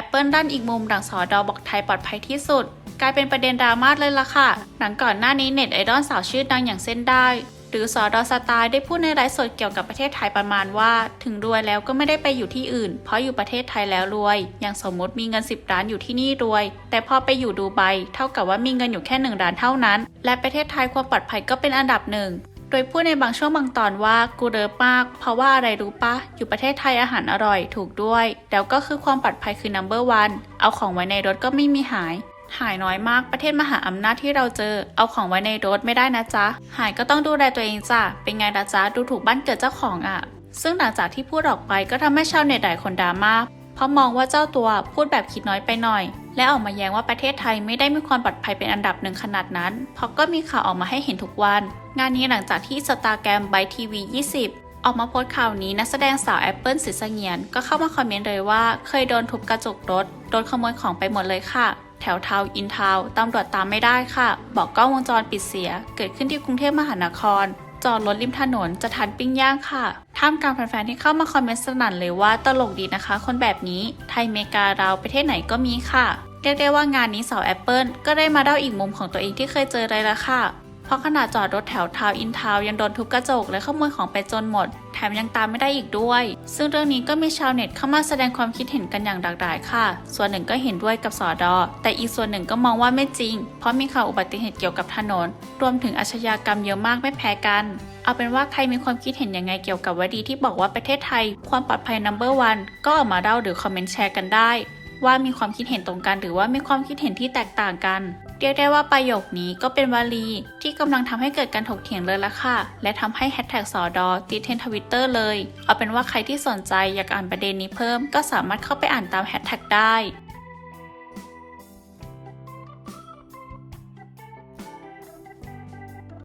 Apple ด้านอีกมุมดังสอดอบอกไทยปลอดภัยที่สุด กลายเป็นประเด็นดราม่าเลยล่ะค่ะ หลังก่อนหน้านี้เน็ตไอดอลสาวชื่อดังอย่างเส้นได้ หรือสอดอสไตล์ได้พูดในไลฟ์สดเกี่ยวกับประเทศไทยประมาณว่า ถึงรวยแล้วก็ไม่ได้ไปอยู่ที่อื่น เพราะอยู่ประเทศไทยแล้วรวย อย่างสมมติมีเงิน 10ล้านอยู่ที่นี่รวย แต่พอไปอยู่ดูไบเท่ากับว่ามีเงินอยู่แค่1ล้านเท่านั้น และประเทศไทยความปลอดภัยก็เป็นอันดับหนึ่ง โดยพูดในบางช่วงบางตอนว่ากูเดิมมาก เพราะว่าอะไรรู้ปะ อยู่ประเทศไทยอาหารอร่อยถูกด้วย แล้วก็คือความปลอดภัยคือ number one เอาของไว้ในรถก็ไม่มีหายหายน้อยมากประเทศมหาอำนาจที่เราเจอ เอาของไว้ในรถไม่ได้นะจ๊ะ หายก็ต้องดูแลตัวเองจ้ะ เป็นไงละจ๊ะ ดูถูกบ้านเกิดเจ้าของอะ ซึ่งหลังจากที่พูดออกไปก็ทำให้ชาวเน็ตหลายคนดราม่าเพราะมองว่าเจ้าตัวพูดแบบคิดน้อยไปหน่อย และออกมาแย้งว่าประเทศไทยไม่ได้มีความปลอดภัยเป็นอันดับหนึ่งขนาดนั้นเพราะก็มีข่าวออกมาให้เห็นทุกวัน งานนี้หลังจากที่สตาแกรมไบทีวี20 ออกมาโพสต์ข่าวนี้นักแสดงสาวแอปเปิลสิสเงียน ก็เข้ามาคอมเมนต์เลยว่า เคยโดนทุบกระจกรถ โดนขโมยของไปหมดเลยค่ะ แถวทาว์อินทาว์ตำรวจตามไม่ได้ค่ะ บอกกล้องวงจรปิดเสีย เกิดขึ้นที่กรุงเทพมหานครจอดรถริมถนนจะทันปิ้งย่างค่ะ ท่ามกลางแฟนๆที่เข้ามาคอมเมนต์สนั่นเลยว่าตลกดีนะคะ คนแบบนี้ ไทยเมกาเราประเทศไหนก็มีค่ะ เรียกได้ว่างานนี้สาวแอปเปิลก็ได้มาเล่าอีกมุมของตัวเองที่เคยเจอเลยละค่ะ เพราะขนาดจอดรถแถวทาวน์อินทาวน์ยังโดนทุบกระจกและขโมยของไปจนหมด แถมยังตามไม่ได้อีกด้วย ซึ่งเรื่องนี้ก็มีชาวเน็ตเข้ามาแสดงความคิดเห็นกันอย่างหลากหลายค่ะ ส่วนหนึ่งก็เห็นด้วยกับสอดอ แต่อีกส่วนหนึ่งก็มองว่าไม่จริง เพราะมีข่าวอุบัติเหตุเกี่ยวกับถนน รวมถึงอาชญากรรมเยอะมากไม่แพ้กันเอาเป็นว่าใครมีความคิดเห็นยังไงเกี่ยวกับวลีที่บอกว่าประเทศไทย ความปลอดภัย number one ก็ออกมาเล่าหรือคอมเมนต์แชร์กันได้ ว่ามีความคิดเห็นตรงกัน หรือว่ามีความคิดเห็นที่แตกต่างกัน เรียกได้ว่าประโยคนี้ก็เป็นวลี ที่กำลังทำให้เกิดการถกเถียงเลยละค่ะ และทำให้แฮชแท็กสอดอติดเทรนทวิตเตอร์เลย เอาเป็นว่าใครที่สนใจอยากอ่านประเด็นนี้เพิ่ม ก็สามารถเข้าไปอ่านตามแฮชแท็กได้